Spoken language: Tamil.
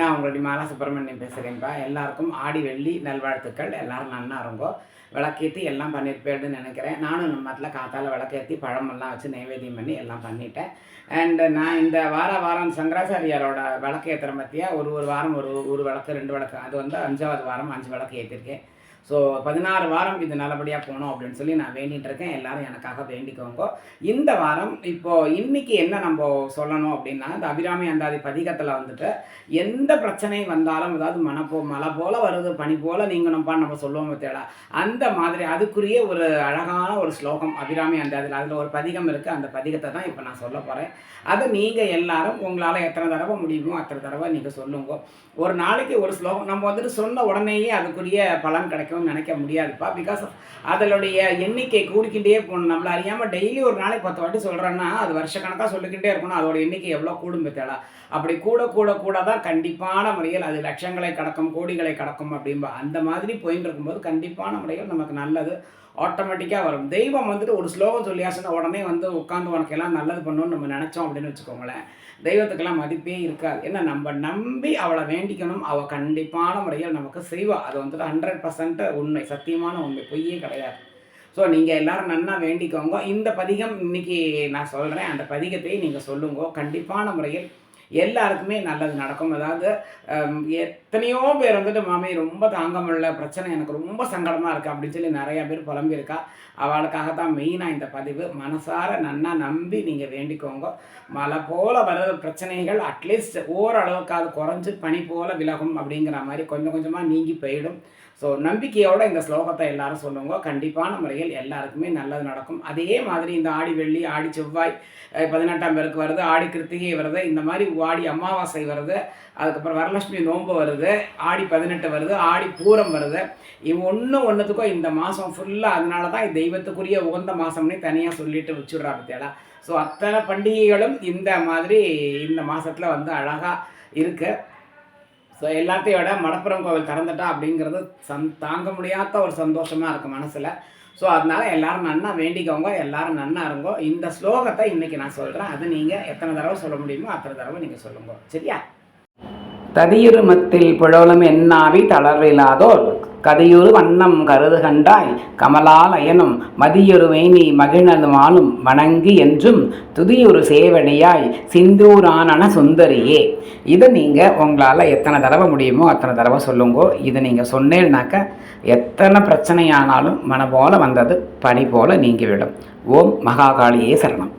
நான் உங்களுடைய மாலா சுப்பிரமணியம் பேசுகிறேன்ப்பா எல்லாருக்கும் ஆடி வெள்ளி நல்வாழ்த்துக்கள். எல்லாரும் நன்னா இருங்கோ. விளக்கேற்றி எல்லாம் பண்ணியிருப்பேன்னு நினைக்கிறேன். நானும் நம்ம மட்டில் காத்தால் விளக்கேற்றி பழமெல்லாம் வச்சு நைவேத்தியம் பண்ணி எல்லாம் பண்ணிட்டேன். அண்டு நான் இந்த வார வாரம் சங்கராச்சாரியாரோட விளக்கு ஏற்றுற பற்றியா ஒரு ஒரு வாரம் ஒரு ஒரு விளக்கு ரெண்டு விளக்கு. அது வந்து அஞ்சாவது வாரம் அஞ்சு விளக்கு ஏற்றிருக்கேன் ஸோ பதினாறு வாரம் இது நல்லபடியாக போகணும் அப்படின்னு சொல்லி நான் வேண்டிகிட்டு இருக்கேன். எல்லாரும் எனக்காக வேண்டிக்கோங்க. இந்த வாரம் இப்போது இன்னைக்கு என்ன நம்ம சொல்லணும் அப்படின்னா இந்த அபிராமி அந்தாதி பதிகத்தில் வந்துட்டு எந்த பிரச்சனை வந்தாலும் அதாவது மனப்போ மழை போல் வருது பனி போல் நீங்கணும்ப்பா நம்ம சொல்லுவோம் தேடா அந்த மாதிரி அதுக்குரிய ஒரு அழகான ஒரு ஸ்லோகம் அபிராமி அந்தாதியில் அதில் ஒரு பதிகம் இருக்குது அந்த பதிகத்தை தான் இப்போ நான் சொல்ல போகிறேன் அதை நீங்கள் எல்லாரும் உங்களால் எத்தனை தடவை முடியுமோ அத்தனை தடவை நீங்கள் சொல்லுங்க. ஒரு நாளைக்கு ஒரு ஸ்லோகம் நம்ம வந்துட்டு சொன்ன உடனேயே அதுக்குரிய பலன் கிடைக்கும்னு நினைக்க முடியாதுப்பா. பிகாஸ் அதனுடைய எண்ணிக்கை கூடிக்கிட்டே போகணும். நம்மள அறியாமல் டெய்லி ஒரு நாளைக்கு பத்து வாட்டி சொல்கிறேன்னா அது வருஷக்கணக்காக சொல்லிக்கிட்டே இருக்கணும். அதோட எண்ணிக்கை எவ்வளோ கூடும் தேடா அப்படி கூட கூட கூட தான் கண்டிப்பான முறையில் அது லட்சங்களை கடக்கும் கோடிகளை கடக்கும் அப்படிம்பா. அந்த மாதிரி போயின்னு இருக்கும்போது கண்டிப்பான முறையில் நமக்கு நல்லது. ஆட்டோமேட்டிக்காக வரும். தெய்வம் வந்துட்டு ஒரு ஸ்லோகம் சொல்லியாச்சுன்னா உடனே வந்து உட்காந்து உனக்கு எல்லாம் நல்லது பண்ணணும்னு நம்ம நினச்சோம் அப்படின்னு வச்சுக்கோங்களேன். தெய்வத்துக்கெல்லாம் மதிப்பே இருக்காது. ஏன்னா நம்ம நம்பி அவளை வேண்டிக்கணும். அவள் கண்டிப்பான முறையில் நமக்கு செய்வாள் அது வந்துட்டு ஹண்ட்ரட் பர்சன்ட் உண்மை. சத்தியமான உண்மை. பொய்யே கிடையாது. ஸோ நீங்கள் எல்லாரும் நன்னா வேண்டிக்கோங்க. இந்த பதிகம் இன்னைக்கு நான் சொல்கிறேன் அந்த பதிகத்தை நீங்கள் சொல்லுங்க. கண்டிப்பான முறையில் எல்லாருக்குமே நல்லது நடக்கும். அதாவது எத்தனையோ பேர் வந்துட்டு மாமி ரொம்ப தாங்க முடியல. பிரச்சனை எனக்கு ரொம்ப சங்கடமாக இருக்குது அப்படின்னு சொல்லி நிறைய பேர் புலம்பியிருக்கா. அவளுக்காக தான் மெயினாக இந்த பதிவு. மனசார நன்னா நம்பி நீங்கள் வேண்டிக்கோங்க. மழை போல் வர பிரச்சனைகள் அட்லீஸ்ட் ஓரளவுக்காவது குறைஞ்சு பனி போல் விலகும் அப்படிங்கிற மாதிரி கொஞ்சம் கொஞ்சமாக நீங்கி போயிடும். ஸோ நம்பிக்கையோட இந்த ஸ்லோகத்தை எல்லாரும் சொல்லுங்க. கண்டிப்பான முறையில் எல்லாருக்குமே நல்லது நடக்கும். அதே மாதிரி இந்த ஆடி வெள்ளி ஆடி செவ்வாய் பதினெட்டாம் பேருக்கு வருது ஆடி கிருத்திகை வருது இந்த மாதிரி ஆடி அமாவாசை வருது அதுக்கப்புறம் வரலட்சுமி நோன்பு வருது ஆடி பதினெட்டு வருது ஆடி பூரம் வருது. இவன் ஒன்று ஒன்றுத்துக்கும் இந்த மாதம் ஃபுல்லாக அதனால தான் தெய்வத்துக்குரிய உகந்த மாதம்னே தனியாக சொல்லிட்டு வச்சுடுறா தேடா ஸோ அத்தனை பண்டிகைகளும் இந்த மாதிரி இந்த மாதத்தில் வந்து அழகாக இருக்குது ஸோ எல்லாத்தையும் விட மடப்புறம் கோவில் திறந்துட்டா அப்படிங்கிறது சந் தாங்க முடியாத ஒரு சந்தோஷமாக இருக்குது மனசில். ஸோ அதனால எல்லோரும் நன்னா வேண்டிக்கோங்க எல்லாரும் நன்னா இருங்கோ. இந்த ஸ்லோகத்தை இன்றைக்கி நான் சொல்கிறேன் அது நீங்கள் எத்தனை தடவை சொல்ல முடியுமோ அத்தனை தடவை நீங்கள் சொல்லுங்க. சரியா? ததியுருமத்தில் புழலும் என்னாவி தளர்வில்லாதோர் கதையொரு வண்ணம் கருது கண்டாய் கமலால் அயனும் மதியொரு வேணி மகிழனுமானும் வணங்கி என்றும் துதியொரு சேவடியாய் சிந்தூரானன சுந்தரியே. இதை நீங்கள் உங்களால் எத்தனை தடவை முடியுமோ அத்தனை தடவை சொல்லுங்கோ. இதை நீங்கள் சொன்னேன்னாக்க எத்தனை பிரச்சனையானாலும் மன போல வந்தது பனி போல நீங்கிவிடும். ஓம் மகாகாளியே சரணம்.